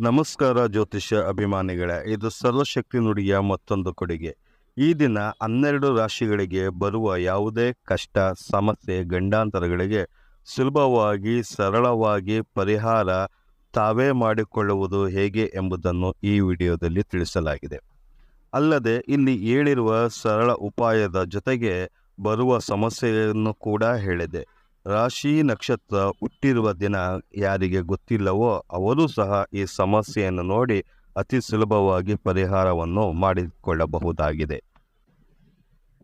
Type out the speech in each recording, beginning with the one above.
ನಮಸ್ಕಾರ ಜ್ಯೋತಿಷ್ಯ ಅಭಿಮಾನಿಗಳೇ, ಇದು ಸರ್ವಶಕ್ತಿ ನುಡಿಯ ಮತ್ತೊಂದು ಕೊಡುಗೆ. ಈ ದಿನ ಹನ್ನೆರಡು ರಾಶಿಗಳಿಗೆ ಬರುವ ಯಾವುದೇ ಕಷ್ಟ, ಸಮಸ್ಯೆ, ಗಂಡಾಂತರಗಳಿಗೆ ಸುಲಭವಾಗಿ, ಸರಳವಾಗಿ ಪರಿಹಾರ ತಾವೇ ಮಾಡಿಕೊಳ್ಳುವುದು ಹೇಗೆ ಎಂಬುದನ್ನು ಈ ವಿಡಿಯೋದಲ್ಲಿ ತಿಳಿಸಲಾಗಿದೆ. ಅಲ್ಲದೆ ಇಲ್ಲಿ ಹೇಳಿರುವ ಸರಳ ಉಪಾಯದ ಜೊತೆಗೆ ಬರುವ ಸಮಸ್ಯೆಯನ್ನು ಕೂಡ ಹೇಳಿದೆ. ರಾಶಿ ನಕ್ಷತ್ರ ಹುಟ್ಟಿರುವ ದಿನ ಯಾರಿಗೆ ಗೊತ್ತಿಲ್ಲವೋ ಅವರು ಸಹ ಈ ಸಮಸ್ಯೆಯನ್ನು ನೋಡಿ ಅತಿ ಸುಲಭವಾಗಿ ಪರಿಹಾರವನ್ನು ಮಾಡಿಕೊಳ್ಳಬಹುದಾಗಿದೆ.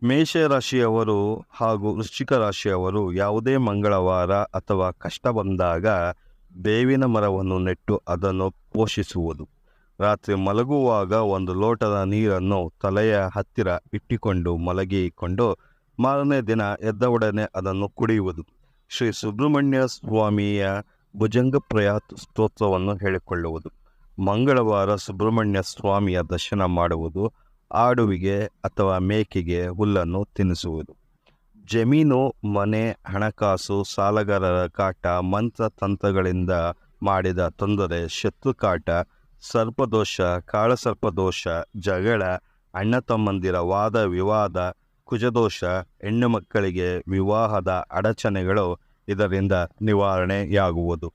ಮೇಷರಾಶಿಯವರು ಹಾಗೂ ವೃಶ್ಚಿಕ ರಾಶಿಯವರು ಯಾವುದೇ ಮಂಗಳವಾರ ಅಥವಾ ಕಷ್ಟ ಬಂದಾಗ ಬೇವಿನ ಮರವನ್ನು ನೆಟ್ಟು ಅದನ್ನು ಪೋಷಿಸುವುದು. ರಾತ್ರಿ ಮಲಗುವಾಗ ಒಂದು ಲೋಟದ ನೀರನ್ನು ತಲೆಯ ಹತ್ತಿರ ಇಟ್ಟುಕೊಂಡು ಮಲಗಿಕೊಂಡು ಮಾರನೇ ದಿನ ಎದ್ದೊಡನೆ ಅದನ್ನು ಕುಡಿಯುವುದು. ಶ್ರೀ ಸುಬ್ರಹ್ಮಣ್ಯ ಸ್ವಾಮಿಯ ಭುಜಂಗ ಪ್ರಯಾತ್ ಸ್ತೋತ್ರವನ್ನು ಹೇಳಿಕೊಳ್ಳುವುದು. ಮಂಗಳವಾರ ಸುಬ್ರಹ್ಮಣ್ಯ ಸ್ವಾಮಿಯ ದರ್ಶನ ಮಾಡುವುದು, ಆಡುವಿಗೆ ಅಥವಾ ಮೇಕೆಗೆ ಹುಲ್ಲನ್ನು ತಿನ್ನಿಸುವುದು ಜಮೀನು, ಮನೆ, ಹಣಕಾಸು, ಸಾಲಗಾರರ ಕಾಟ, ಮಂತ್ರ ತಂತ್ರಗಳಿಂದ ಮಾಡಿದ ತೊಂದರೆ, ಶತ್ರು ಕಾಟ, ಸರ್ಪದೋಷ, ಕಾಳಸರ್ಪದೋಷ, ಜಗಳ, ಅಣ್ಣ ತಮ್ಮಂದಿರ ವಾದ ವಿವಾದ ಕುಜದೋಷ, ಹೆಣ್ಣು ಮಕ್ಕಳಿಗೆ ವಿವಾಹದ ಅಡಚಣೆಗಳು ಇದರಿಂದ ನಿವಾರಣೆಯಾಗುವುದು.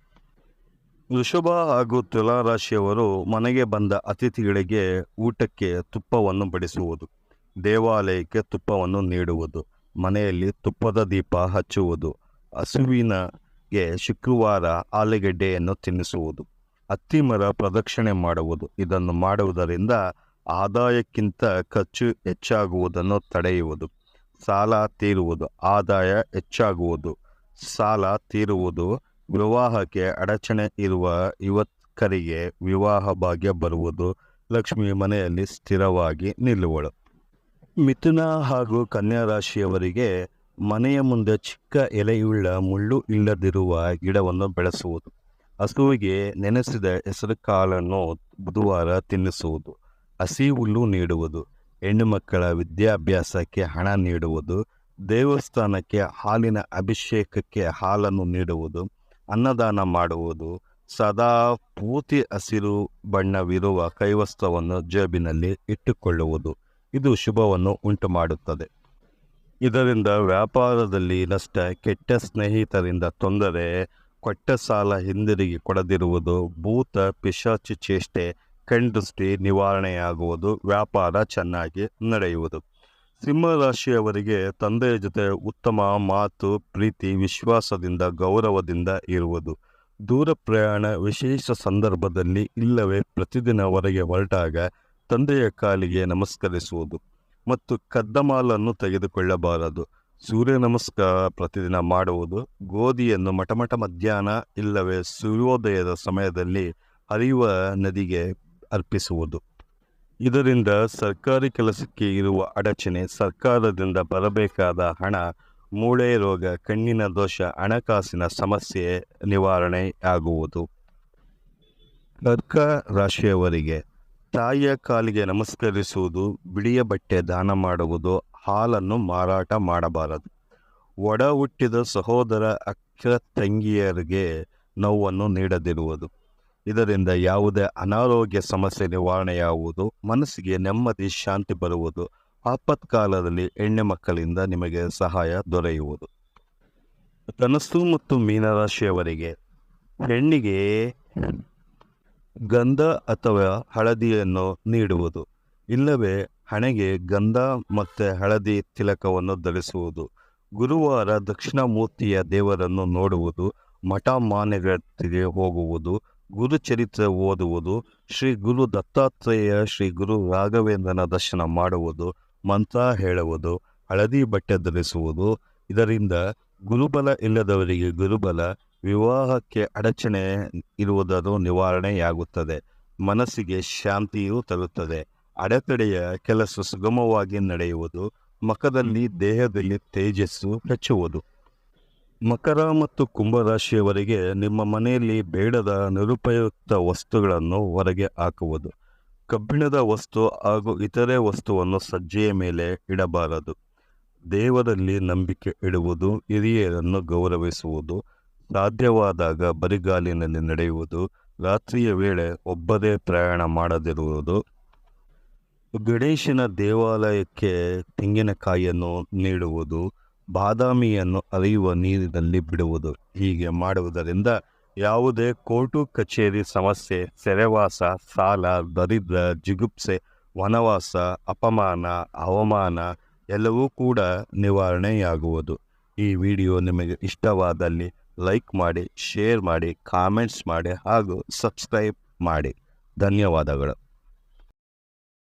ವೃಷಭ ಹಾಗೂ ತುಲಾರಾಶಿಯವರು ಮನೆಗೆ ಬಂದ ಅತಿಥಿಗಳಿಗೆ ಊಟಕ್ಕೆ ತುಪ್ಪವನ್ನು ಬಡಿಸುವುದು, ದೇವಾಲಯಕ್ಕೆ ತುಪ್ಪವನ್ನು ನೀಡುವುದು, ಮನೆಯಲ್ಲಿ ತುಪ್ಪದ ದೀಪ ಹಚ್ಚುವುದು, ಹಸುವಿನಗೆ ಶುಕ್ರವಾರ ಆಲೂಗೆಡ್ಡೆಯನ್ನು ತಿನ್ನಿಸುವುದು ಅತ್ತಿಮರ ಪ್ರದಕ್ಷಿಣೆ ಮಾಡುವುದು, ಇದನ್ನು ಮಾಡುವುದರಿಂದ ಆದಾಯಕ್ಕಿಂತ ಖರ್ಚು ಹೆಚ್ಚಾಗುವುದನ್ನು ತಡೆಯುವುದು. ಸಾಲ ತೀರುವುದು. ಆದಾಯ ಹೆಚ್ಚಾಗುವುದು. ಸಾಲ ತೀರುವುದು. ವಿವಾಹಕ್ಕೆ ಅಡಚಣೆ ಇರುವ ಯುವಕರಿಗೆ ವಿವಾಹ ಭಾಗ್ಯ ಬರುವುದು. ಲಕ್ಷ್ಮಿ ಮನೆಯಲ್ಲಿ ಸ್ಥಿರವಾಗಿ ನಿಲ್ಲುವಳು. ಮಿಥುನ ಹಾಗೂ ಕನ್ಯಾ ರಾಶಿಯವರಿಗೆ ಮನೆಯ ಮುಂದೆ ಚಿಕ್ಕ ಎಲೆಯುಳ್ಳ ಮುಳ್ಳು ಇಲ್ಲದಿರುವ ಗಿಡವನ್ನು ಬೆಳೆಸುವುದು. ಹಸುವಿಗೆ ನೆನೆಸಿದ ಹೆಸರು ಕಾಳನ್ನು ಬುಧವಾರ ತಿನ್ನಿಸುವುದು. ಹಸಿ ಹುಲ್ಲು ನೀಡುವುದು ಹೆಣ್ಣು ಮಕ್ಕಳ ವಿದ್ಯಾಭ್ಯಾಸಕ್ಕೆ ಹಣ ನೀಡುವುದು, ದೇವಸ್ಥಾನಕ್ಕೆ ಹಾಲಿನ ಅಭಿಷೇಕಕ್ಕೆ ಹಾಲನ್ನು ನೀಡುವುದು, ಅನ್ನದಾನ ಮಾಡುವುದು, ಸದಾ ಪೂತಿ ಹಸಿರು ಬಣ್ಣವಿರುವ ಕೈವಸ್ತ್ರವನ್ನು ಜೇಬಿನಲ್ಲಿ ಇಟ್ಟುಕೊಳ್ಳುವುದು. ಇದು ಶುಭವನ್ನು ಉಂಟು ಮಾಡುತ್ತದೆ ಇದರಿಂದ ವ್ಯಾಪಾರದಲ್ಲಿ ನಷ್ಟ, ಕೆಟ್ಟ ಸ್ನೇಹಿತರಿಂದ ತೊಂದರೆ, ಕೊಟ್ಟ ಸಾಲ ಹಿಂದಿರುಗಿ ಕೊಡದಿರುವುದು, ಭೂತ, ಪಿಶಾಚಿ ಚೇಷ್ಟೆ ಕಣ್ದೃಷ್ಟಿ ನಿವಾರಣೆಯಾಗುವುದು, ವ್ಯಾಪಾರ ಚೆನ್ನಾಗಿ ನಡೆಯುವುದು. ಸಿಂಹರಾಶಿಯವರಿಗೆ ತಂದೆಯ ಜೊತೆ ಉತ್ತಮ ಮಾತು, ಪ್ರೀತಿ, ವಿಶ್ವಾಸದಿಂದ, ಗೌರವದಿಂದ ಇರುವುದು. ದೂರ ಪ್ರಯಾಣ ವಿಶೇಷ ಸಂದರ್ಭದಲ್ಲಿ ಇಲ್ಲವೇ ಪ್ರತಿದಿನ ಹೊರಗೆ ಹೊರಟಾಗ ತಂದೆಯ ಕಾಲಿಗೆ ನಮಸ್ಕರಿಸುವುದು ಮತ್ತು ಕದ್ದಮಾಲನ್ನು ತೆಗೆದುಕೊಳ್ಳಬಾರದು. ಸೂರ್ಯ ನಮಸ್ಕಾರ ಪ್ರತಿದಿನ ಮಾಡುವುದು. ಗೋಧಿಯನ್ನು ಮಟಮಟ ಮಧ್ಯಾಹ್ನ ಇಲ್ಲವೇ ಸೂರ್ಯೋದಯದ ಸಮಯದಲ್ಲಿ ಹರಿಯುವ ನದಿಗೆ ಅರ್ಪಿಸುವುದು. ಇದರಿಂದ ಸರ್ಕಾರಿ ಕೆಲಸಕ್ಕೆ ಇರುವ ಅಡಚಣೆ ಸರ್ಕಾರದಿಂದ ಬರಬೇಕಾದ ಹಣ, ಮೂಳೆ ರೋಗ, ಕಣ್ಣಿನ ದೋಷ, ಹಣಕಾಸಿನ ಸಮಸ್ಯೆ ನಿವಾರಣೆಯಾಗುವುದು. ಕರ್ಕ ರಾಶಿಯವರಿಗೆ ತಾಯಿಯ ಕಾಲಿಗೆ ನಮಸ್ಕರಿಸುವುದು, ಬಿಳಿಯ ಬಟ್ಟೆ ದಾನ ಮಾಡುವುದು, ಹಾಲನ್ನು ಮಾರಾಟ ಮಾಡಬಾರದು. ಒಡ ಹುಟ್ಟಿದ ಸಹೋದರ ಅಕ್ಕ ತಂಗಿಯರಿಗೆ ನೋವನ್ನು ನೀಡದಿರುವುದು. ಇದರಿಂದ ಯಾವುದೇ ಅನಾರೋಗ್ಯ ಸಮಸ್ಯೆ ನಿವಾರಣೆಯಾಗುವುದು, ಮನಸ್ಸಿಗೆ ನೆಮ್ಮದಿ, ಶಾಂತಿ ಬರುವುದು, ಆಪತ್ಕಾಲದಲ್ಲಿ ಹೆಣ್ಣು ಮಕ್ಕಳಿಂದ ನಿಮಗೆ ಸಹಾಯ ದೊರೆಯುವುದು. ಧನಸ್ಸು ಮತ್ತು ಮೀನರಾಶಿಯವರಿಗೆ ಹೆಣ್ಣಿಗೆ ಗಂಧ ಅಥವಾ ಹಳದಿಯನ್ನು ನೀಡುವುದು, ಇಲ್ಲವೇ ಹಣೆಗೆ ಗಂಧ ಮತ್ತು ಹಳದಿ ತಿಲಕವನ್ನು ಧರಿಸುವುದು, ಗುರುವಾರ ದಕ್ಷಿಣ ಮೂರ್ತಿಯ ದೇವರನ್ನು ನೋಡುವುದು, ಮಠ ಮಾನ್ಯಗಳಿಗೆ ಹೋಗುವುದು ಗುರುಚರಿತ್ರೆ ಓದುವುದು, ಶ್ರೀ ಗುರು ದತ್ತಾತ್ರೇಯ, ಶ್ರೀ ಗುರು ರಾಘವೇಂದ್ರನ ದರ್ಶನ ಮಾಡುವುದು, ಮಂತ್ರ ಹೇಳುವುದು, ಹಳದಿ ಬಟ್ಟೆ ಧರಿಸುವುದು. ಇದರಿಂದ ಗುರುಬಲ ಇಲ್ಲದವರಿಗೆ ಗುರುಬಲ, ವಿವಾಹಕ್ಕೆ ಅಡಚಣೆ ಇರುವುದನ್ನು ನಿವಾರಣೆಯಾಗುತ್ತದೆ. ಮನಸ್ಸಿಗೆ ಶಾಂತಿಯೂ ತರುತ್ತದೆ. ಅಡೆತಡೆಯ ಕೆಲಸ ಸುಗಮವಾಗಿ ನಡೆಯುವುದು ಮುಖದಲ್ಲಿ ದೇಹದಲ್ಲಿ ತೇಜಸ್ಸು ಹೆಚ್ಚುವುದು. ಮಕರ ಮತ್ತು ಕುಂಭರಾಶಿಯವರಿಗೆ ನಿಮ್ಮ ಮನೆಯಲ್ಲಿ ಬೇಡದ ನಿರುಪಯುಕ್ತ ವಸ್ತುಗಳನ್ನು ಹೊರಗೆ ಹಾಕುವುದು. ಕಬ್ಬಿಣದ ವಸ್ತು ಹಾಗೂ ಇತರೆ ವಸ್ತುವನ್ನು ಸಜ್ಜೆಯ ಮೇಲೆ ಇಡಬಾರದು. ದೇವರಲ್ಲಿ ನಂಬಿಕೆ ಇಡುವುದು, ಹಿರಿಯರನ್ನು ಗೌರವಿಸುವುದು, ಸಾಧ್ಯವಾದಾಗ ಬರಿಗಾಲಿನಲ್ಲಿ ನಡೆಯುವುದು, ರಾತ್ರಿಯ ವೇಳೆ ಒಬ್ಬದೇ ಪ್ರಯಾಣ ಮಾಡದಿರುವುದು. ಗಣೇಶನ ದೇವಾಲಯಕ್ಕೆ ತೆಂಗಿನಕಾಯಿಯನ್ನು ನೀಡುವುದು ಬಾದಾಮಿಯನ್ನು ಅರಿಯುವ ನೀರಿನಲ್ಲಿ ಬಿಡುವುದು ಹೀಗೆ ಮಾಡುವುದರಿಂದ ಯಾವುದೇ ಕೋರ್ಟು, ಕಚೇರಿ, ಸಮಸ್ಯೆ, ಸೆರೆವಾಸ, ಸಾಲ, ದರಿದ್ರ, ಜಿಗುಪ್ಸೆ, ವನವಾಸ, ಅಪಮಾನ, ಅವಮಾನ ಎಲ್ಲವೂ ಕೂಡ ನಿವಾರಣೆಯಾಗುವುದು. ಈ ವಿಡಿಯೋ ನಿಮಗೆ ಇಷ್ಟವಾದಲ್ಲಿ ಲೈಕ್ ಮಾಡಿ, ಶೇರ್ ಮಾಡಿ, ಕಾಮೆಂಟ್ಸ್ ಮಾಡಿ ಹಾಗೂ ಸಬ್ಸ್ಕ್ರೈಬ್ ಮಾಡಿ. ಧನ್ಯವಾದಗಳು.